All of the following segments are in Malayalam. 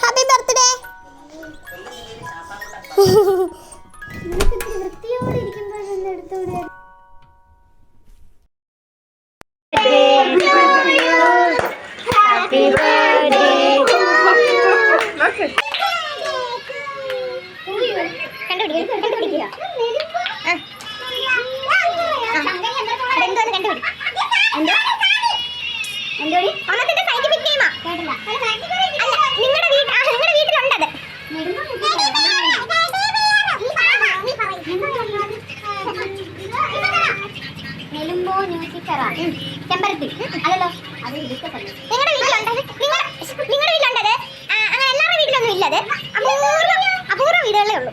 ഹാപ്പി ബർത്ത്ഡേ കണ്ടുപിടിക്കുക കണ്ടുപിടിക്കുക ചെമ്പരത്തി അല്ലല്ലോ അത് നിങ്ങളുടെ വീട്ടിലുണ്ടത്? നിങ്ങളുടെ വീട്ടിലുണ്ടത് അങ്ങനെ എല്ലാവരുടെ വീട്ടിലൊന്നും ഇല്ലത്. അപൂർവ അപൂർവ വീടുകളേ ഉള്ളൂ.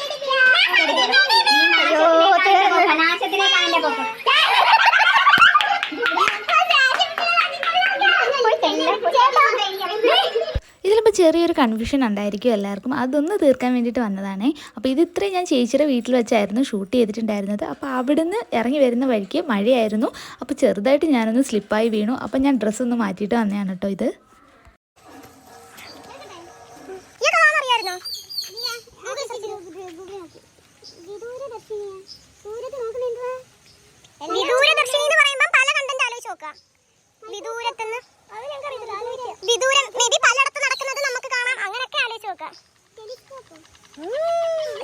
ചെറിയൊരു കൺഫ്യൂഷൻ ഉണ്ടായിരിക്കും എല്ലാവർക്കും. അതൊന്ന് തീർക്കാൻ വേണ്ടിയിട്ട് വന്നതാണ്. അപ്പോൾ ഇത് ഇത്രയും ഞാൻ ചേച്ചിയുടെ വീട്ടിൽ വെച്ചായിരുന്നു ഷൂട്ട് ചെയ്തിട്ടുണ്ടായിരുന്നത്. അപ്പോൾ അവിടുന്ന് ഇറങ്ങി വരുന്ന വഴിക്ക് മഴയായിരുന്നു. അപ്പോൾ ചെറുതായിട്ട് ഞാനൊന്ന് സ്ലിപ്പായി വീണു. അപ്പോൾ ഞാൻ ഡ്രസ്സ് ഒന്ന് മാറ്റിയിട്ട് വന്നതാണ് കേട്ടോ ഇത്. വിദൂരദർശിനി എന്ന് പറയുമ്പോൾ പല കണ്ടന്റ് ആലോചിച്ച് വിദൂരം മേ ബി നടക്കുന്നത് നമുക്ക് കാണാം. അങ്ങനെയൊക്കെ ആലോചിച്ച് നോക്കാം.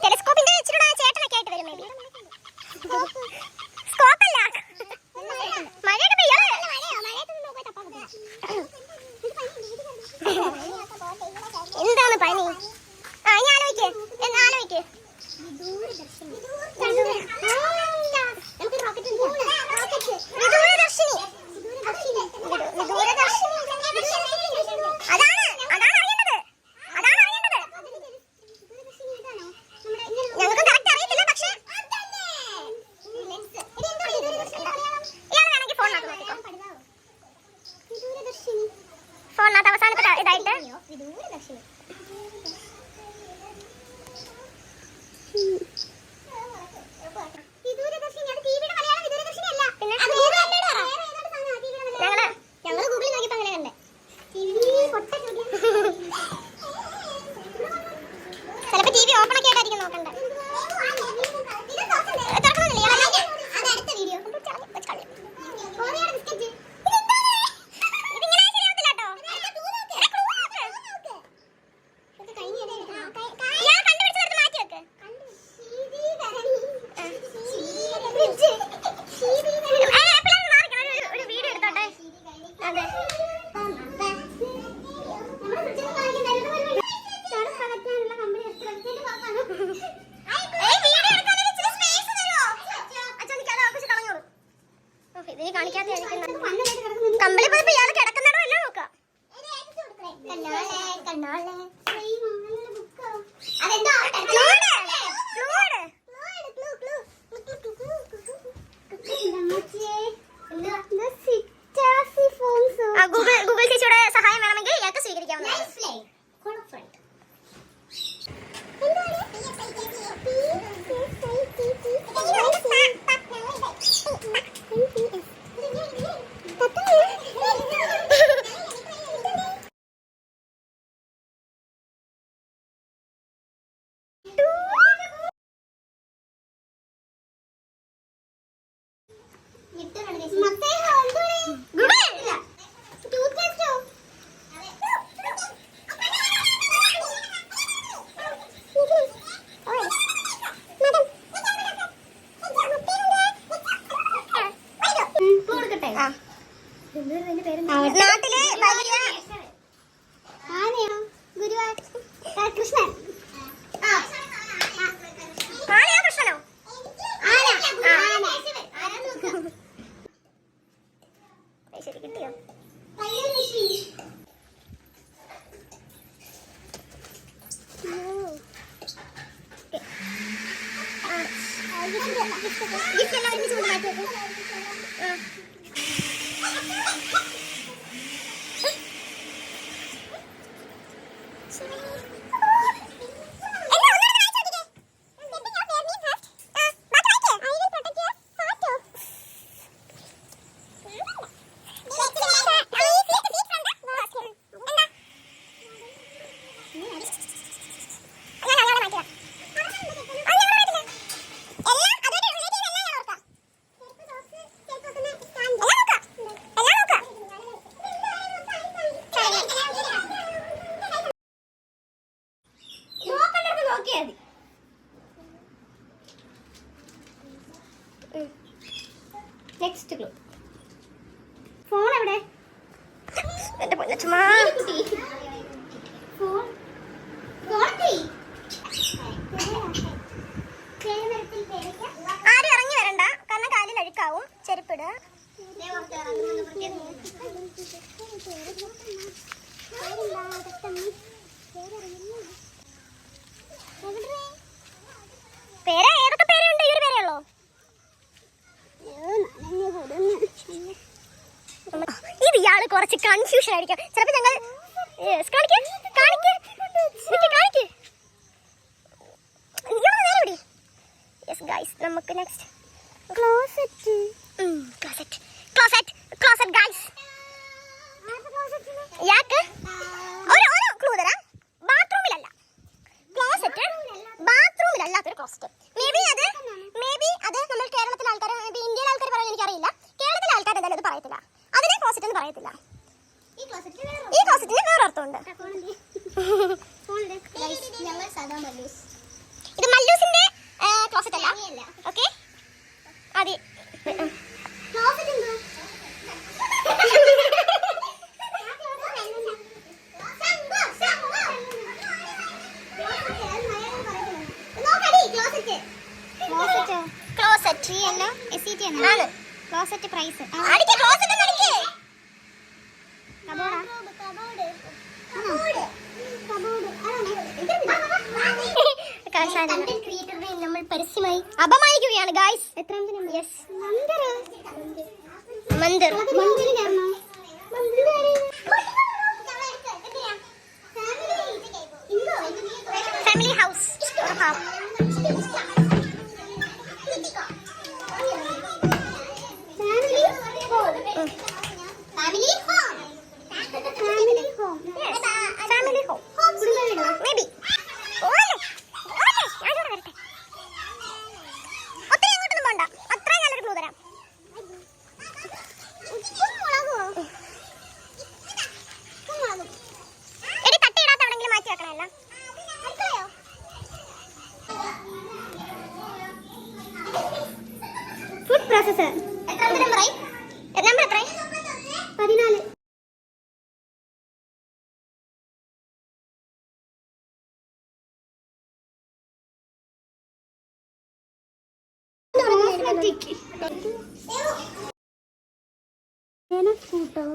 ടെലിസ്കോപ്പിന്റെ ഇച്ചിരി ചേട്ടനൊക്കെ ആയിട്ട് വരും സ്കോപ്പല്ല. മഴയുടെ പെയ്യോ? എന്താണ് പനി അവസാനത്തെ ഇതായിട്ട് നാട്ടിൽ വലിയ ആനയോ? ഗുരുവായൂർ കൃഷ്ണൻ. ആനയോ കൃഷ്ണനോ? ശരി കിട്ടിയോ? ഗിഫ്റ്റ് എല്ലാം ഒരുമിച്ച് കൊണ്ട് മാറ്റി വെക്കും ആ. എന്നാ, പേര്? ഏതൊക്കെ പേരുണ്ട്? ഈ ഒരു പേരേ ഉള്ളോ? ഇത് ഇയാൾ കുറച്ച് കൺഫ്യൂഷൻ ആയിരിക്കും. ചിലപ്പോ ഞങ്ങൾ കാണിക്കേ കാണിക്ക്, കാണിക്കേ. നമുക്ക് next closet closet closet closet guys യാക്ക് ഒരു ഒരു ക്ലൂ തരാം. ബാത്റൂമിലല്ല ക്ലോസറ്റ് ബാത്റൂമിലല്ലാത്തൊരു ക്ലോസറ്റ് മേ ബി അത് മേ ബി അത് നമ്മൾ കേരളത്തിലെ ആൾക്കാർ മേ ബി ഇന്ത്യയിലെ ആൾക്കാർ പറയാൻ എനിക്കറിയില്ല. കേരളത്തിലെ ആൾക്കാർ എന്തായാലും അത് പറയത്തില്ല. അതിനെ ക്ലോസറ്റ് എന്ന് പറയത്തില്ല. ഈ ക്ലോസറ്റിൽ വേറെ ഈ ക്ലോസറ്റിന് വേറെ അർത്ഥമുണ്ട് ഫോൺ ഫോൺ ഞങ്ങൾ സാധാ മല്ലൂസ് ഇത് മല്ലൂസിന്റെ ക്ലോസറ്റ് അല്ല അല്ല ഓക്കെ അതെ ക്ലോസറ്റ് എന്തോ ക്ലോസറ്റ് ആണ് ക്ലോസറ്റ് പ്രൈസ് അടിക്ക് ക്ലോസറ്റ് എന്ന് അടിക്ക് നമ്മൾ പരസ്യമായി അപമാനിക്കുകയാണ് ഗായ്സ് എത്രാമത്തെ യെസ് മന്ദിർ മന്ദിരം ചേർന്നോ ഫാമിലി ഹൗസ് കൂട്ടോ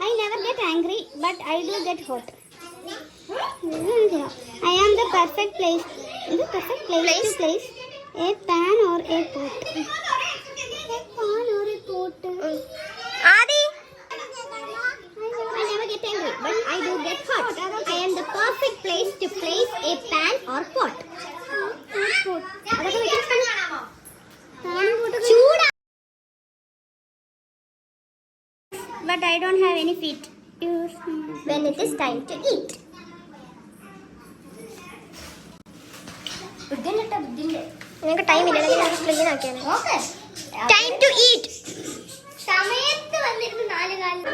I never get angry, but I do get hot. Isn't here. I am the perfect place. The perfect place, place? to place a pan or a pot. A pan or a pot. Adi. I never get angry, but I do get hot. I am the perfect place to place a pan or pot. Or pot. But I don't have any feet. When it is time to eat. നിങ്ങൾക്ക് ടൈം ഇല്ല ക്ലീൻ ആക്കിയാണ് ടൈം ടു ഈറ്റ് സമയത്ത് വന്നിരുന്നു നാല് കാലം.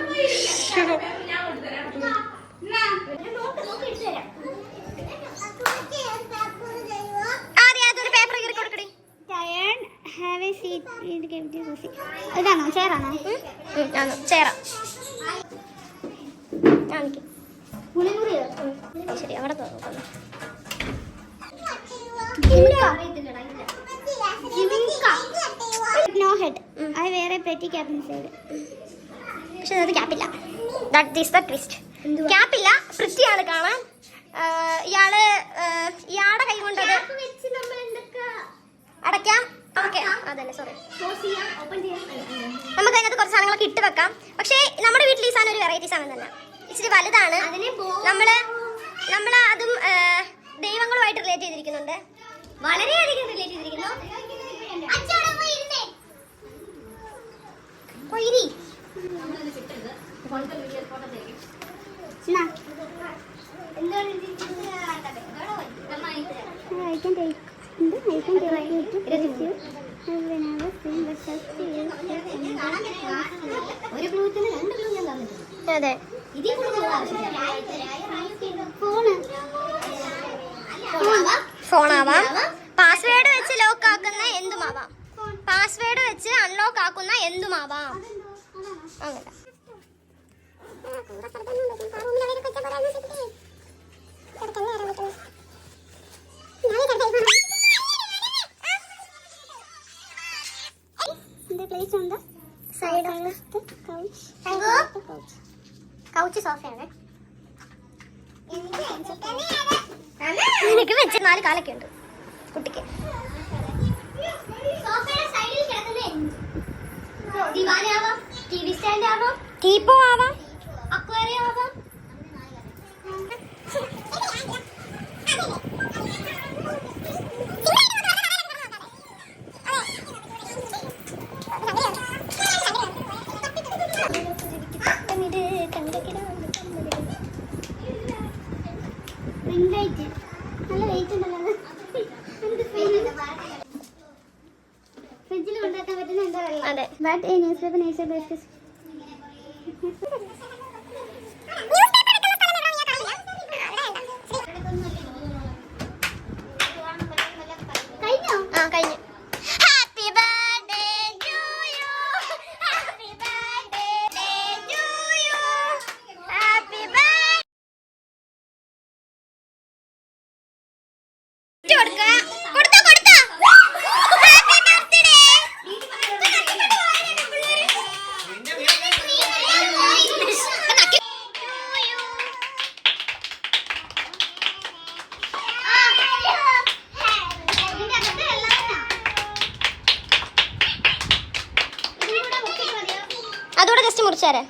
ഇതാണോ? ചേരാം കാണിക്ക്. മുളിമുറിയോ ശരി അവിടെ തോന്നുന്നു നോ ഹെഡ് അത് വേറെ സൈഡ് പക്ഷെ അത് ക്യാപ്പില്ല ദാറ്റ് ഈസ് ദ ട്വിസ്റ്റ് ക്യാപ്പില്ല വൃത്തിയാണ് കാണാൻ. ഇയാൾ ഇയാളുടെ കൈ കൊണ്ട് നമ്മൾ അടയ്ക്കാം. ഓക്കെ അതന്നെ സോറി നമുക്ക് അതിനകത്ത് കുറച്ച് സാധനങ്ങളൊക്കെ ഇട്ട് വെക്കാം. പക്ഷേ നമ്മുടെ വീട്ടിൽ ഈ സാധനം ഒരു വെറൈറ്റി സാധനം തന്നെ. ഇച്ചിരി വലുതാണ്. നമ്മൾ നമ്മൾ അതും ദൈവങ്ങളുമായിട്ട് റിലേറ്റ് ചെയ്തിരിക്കുന്നുണ്ട്. വളരെയധികം റിലേറ്റ് ചെയ്തിരിക്കുന്നു. ഒരു ബ്ലൂത്തിന് രണ്ട് ബ്ലൂ ഞാൻ തന്നിട്ടുണ്ട്. അതെ. ഇതിൽ കൂടുതൽ ആവശ്യമില്ല. ഫോണ്. ഫോണാവാം ആക്കുന്ന എന്തുമാവാം? പാസ്വേഡ് വെച്ച് അൺലോക്ക് ആക്കുന്ന എന്തുമാവാം? അങ്ങനെ. കൗച്ച് സോഫയാണ് എനിക്ക് വെച്ച് നാല് കാലൊക്കെ ഉണ്ട്. കുട്ടിക്ക്. ടീപ്പോ ആവാം. അക്വേറിയം ആവാം. আজকে ജസ്റ്റ് മുറിച്ചാരേ